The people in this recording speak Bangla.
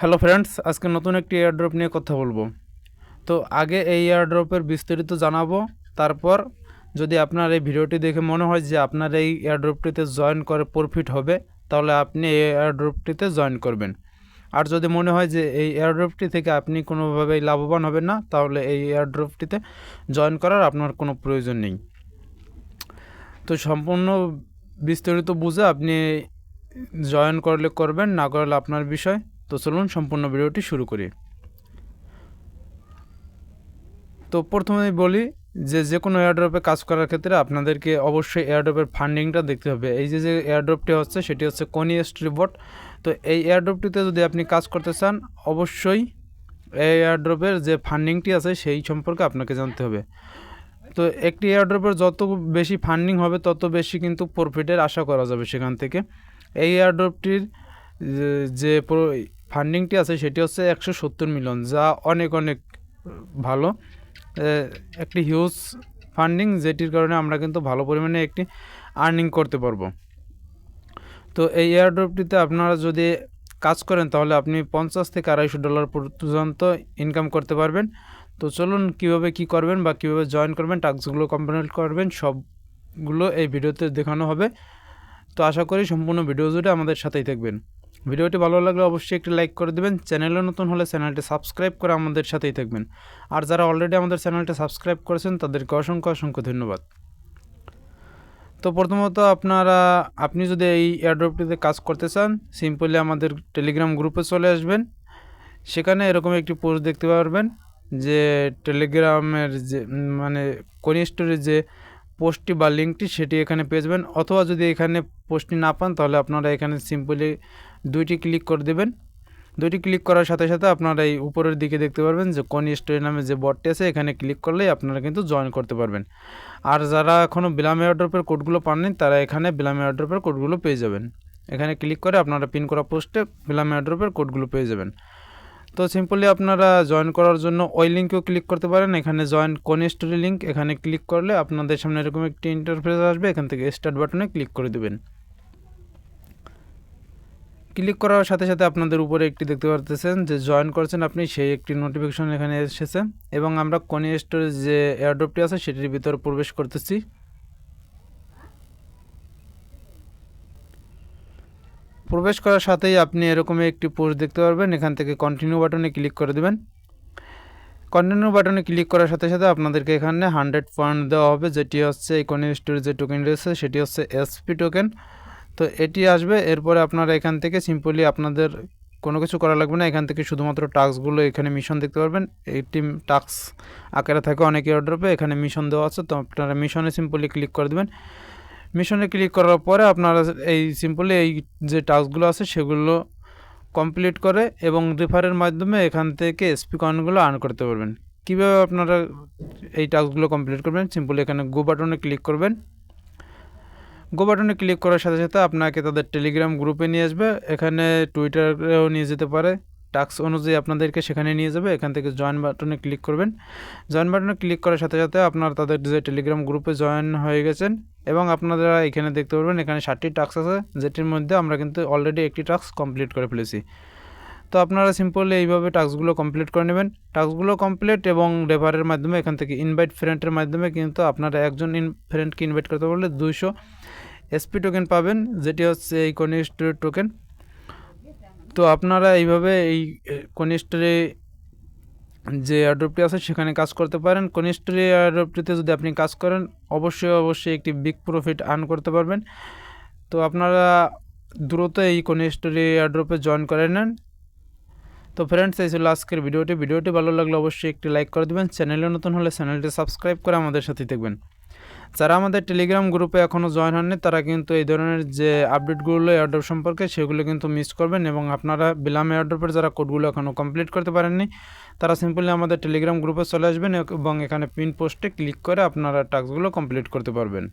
হ্যালো ফ্রেন্ডস, আজকে নতুন একটি এয়ারড্রপ নিয়ে কথা বলব। তো আগে এই এয়ারড্রপের বিস্তারিত জানাব, তারপর যদি আপনার এই ভিডিওটি দেখে মনে হয় যে আপনার এই এয়ারড্রপটিতে জয়েন করে প্রফিট হবে, তাহলে আপনি এই এয়ারড্রপটিতে জয়েন করবেন। আর যদি মনে হয় যে এই এয়ারড্রপটি থেকে আপনি কোনোভাবেই লাভবান হবেন না, তাহলে এই এয়ারড্রপটিতে জয়েন করার আপনার কোনো প্রয়োজন নেই। তো সম্পূর্ণ বিস্তারিত বুঝে আপনি জয়েন করলে করবেন, না করলে আপনার বিষয়। তো চলুন সম্পূর্ণ ভিডিওটি শুরু করি। তো প্রথমেই বলি যে যে কোনো এয়ারড্রপে কাজ করার ক্ষেত্রে আপনাদেরকে অবশ্যই এয়ারড্রপের ফান্ডিংটা দেখতে হবে। এই যে যে এয়ারড্রপটি হচ্ছে, সেটি হচ্ছে কনি স্ট্রিবট তো এই এয়ারড্রপটিতে যদি আপনি কাজ করতে চান, অবশ্যই এই এয়ারড্রপের যে ফান্ডিংটি আছে, সেই সম্পর্কে আপনাকে জানতে হবে। তো একটি এয়ারড্রপের যত বেশি ফান্ডিং হবে, তত বেশি কিন্তু প্রফিটের আশা করা যাবে সেখান থেকে। এই এয়ারড্রপটির যে ফান্ডিংটি আছে, সেটি হচ্ছে একশো সত্তর মিলিয়ন, যা অনেক অনেক ভালো। একটি হিউজ ফান্ডিং যেটির কারণে আমরা কিন্তু ভালো পরিমাণে একটি আর্নিং করতে পারব। তো এই এয়ারড্রপটিতে আপনারা যদি কাজ করেন, তাহলে আপনি পঞ্চাশ থেকে আড়াইশো ডলার পর্যন্ত ইনকাম করতে পারবেন। তো চলুন কীভাবে কি করবেন বা কীভাবে জয়েন করবেন টাস্কগুলো কমপ্লিট করবেন, সবগুলো এই ভিডিওতে দেখানো হবে। তো আশা করি সম্পূর্ণ ভিডিও জুড়ে আমাদের সাথেই থাকবেন। ভিডিওটি ভালো লাগলে অবশ্যই একটি লাইক করে দেবেন। চ্যানেলে নতুন হলে চ্যানেলটি সাবস্ক্রাইব করে আমাদের সাথেই থাকবেন। আর যারা অলরেডি আমাদের চ্যানেলটি সাবস্ক্রাইব করেছেন, তাদেরকে অসংখ্য অসংখ্য ধন্যবাদ। তো প্রথমত আপনারা, আপনি যদি এই এয়ারড্রপটিতে কাজ করতে চান সিম্পলি আমাদের টেলিগ্রাম গ্রুপে চলে আসবেন। সেখানে এরকম একটি পোস্ট দেখতে পারবেন যে টেলিগ্রামের যে মানে কোন স্টোরের যে পোস্টটি বা লিঙ্কটি সেটি এখানে পেয়ে যাবেন। অথবা যদি এখানে পোস্টটি না পান, তাহলে আপনারা এখানে সিম্পলি দুইটি ক্লিক করে দেবেন। দুইটি ক্লিক করার সাথে সাথে আপনারা এই উপরের দিকে দেখতে পারবেন যে কোন স্টোরি নামে যে বটটি আছে, এখানে ক্লিক করলেই আপনারা কিন্তু জয়েন করতে পারবেন। আর যারা এখনও বিলাম এয়ারড্রপের কোডগুলো পাননি, তারা এখানে বিলাম এয়ারড্রপের কোডগুলো পেয়ে যাবেন। এখানে ক্লিক করে আপনারা পিন করা পোস্টে বিলাম এয়ারড্রপের কোডগুলো পেয়ে যাবেন। তো সিম্পলি আপনারা জয়েন করার জন্য ওই লিঙ্কেও ক্লিক করতে পারেন। এখানে জয়েন কোন স্টোরি লিঙ্ক এখানে ক্লিক করলে আপনাদের সামনে এরকম একটি ইন্টারফেস আসবে। এখান থেকে স্টার্ট বাটনে ক্লিক করে দেবেন। ক্লিক করার সাথে সাথে আপনাদের উপরে একটি দেখতে পারতেছেন যে জয়েন করছেন আপনি, সেই একটি নোটিফিকেশন এখানে এসেছে। এবং আমরা কোন স্টোরেজ যে এয়ারড্রপটি আছে, সেটির ভিতরে প্রবেশ করতেছি। প্রবেশ করার সাথেই আপনি এরকম একটি পোস্ট দেখতে পারবেন। এখান থেকে কন্টিনিউ বাটনে ক্লিক করে দেবেন। কন্টিনিউ বাটনে ক্লিক করার সাথে সাথে আপনাদেরকে এখানে হান্ড্রেড পয়েন্ট দেওয়া হবে, যেটি হচ্ছে ইকোনি স্টোরেজ যে টোকেন রয়েছে, সেটি হচ্ছে এসপি টোকেন তো এটি আসবে, এরপরে আপনারা এখান থেকে সিম্পলি আপনাদের কোনো কিছু করা লাগবে না। এখান থেকে শুধুমাত্র টাস্কগুলো এখানে মিশন দেখতে পারবেন। এইটি টাস্ক আকারে থাকে অনেক এয়ারড্রপে এখানে মিশন দেওয়া আছে, তো আপনারা মিশনে সিম্পলি ক্লিক করে দেবেন। মিশনে ক্লিক করার পরে আপনারা এই সিম্পলি এই যে টাস্কগুলো আছে সেগুলো কমপ্লিট করে এবং রেফারের মাধ্যমে এখান থেকে এসপি কয়েনগুলো আর্ন করতে পারবেন। কীভাবে আপনারা এই টাস্কগুলো কমপ্লিট করবেন? সিম্পলি এখানে গো বাটনে ক্লিক করবেন। গো বাটনে ক্লিক করার সাথে সাথে আপনাকে তাদের টেলিগ্রাম গ্রুপে নিয়ে আসবে। এখানে টুইটারেও নিয়ে যেতে পারে। টাস্ক অনুযায়ী আপনাদেরকে সেখানে নিয়ে যাবে। এখান থেকে জয়েন বাটনে ক্লিক করবেন। জয়েন বাটনে ক্লিক করার সাথে সাথে আপনার তাদের যে টেলিগ্রাম গ্রুপে জয়েন হয়ে গেছেন এবং আপনারা এখানে দেখতে পারবেন এখানে ষাটটি টাস্ক আছে, যেটির মধ্যে আমরা কিন্তু অলরেডি একটি টাস্ক কমপ্লিট করে ফেলেছি। তো আপনারা সিম্পলি এইভাবে টাস্কগুলো কমপ্লিট করে নেবেন। টাস্কগুলো কমপ্লিট এবং রেফারের মাধ্যমে, এখান থেকে ইনভাইট ফ্রেন্ডের মাধ্যমে কিন্তু আপনারা একজন ইন ফ্রেন্ডকে ইনভাইট করতে পারলে দুইশো এসপি টোকেন পাবেন, যেটি হচ্ছে এই কনিস্টোরের টোকেন তো আপনারা এইভাবে এই কনিস্টোরে যে এয়ারড্রপটি আছে সেখানে কাজ করতে পারেন। কনিস্টোরি এয়ারড্রপটিতে যদি আপনি কাজ করেন, অবশ্যই অবশ্যই একটি বিগ প্রফিট আর্ন করতে পারবেন। তো আপনারা দ্রুত এই কনিস্টোরি এয়ারড্রপে জয়েন করে নেন। তো ফ্রেন্ডস এই ছিল আজকের ভিডিওটি। ভিডিওটি ভালো লাগলে অবশ্যই একটি লাইক করে দেবেন। চ্যানেলে নতুন হলে চ্যানেলটি সাবস্ক্রাইব করে আমাদের সাথে দেখবেন যারা আমাদের টেলিগ্রাম গ্রুপে এখনও জয়েন হননি, তারা কিন্তু এই ধরনের যে আপডেটগুলো এয়ারড্রপ সম্পর্কে সেগুলো কিন্তু মিস করবেন এবং আপনারা বিলাম এয়ারড্রপের যারা কোডগুলো এখনও কমপ্লিট করতে পারেননি, তারা সিম্পলি আমাদের টেলিগ্রাম গ্রুপে চলে আসবেন এবং এখানে পিন পোস্টে ক্লিক করে আপনারা টাস্কগুলো কমপ্লিট করতে পারবেন।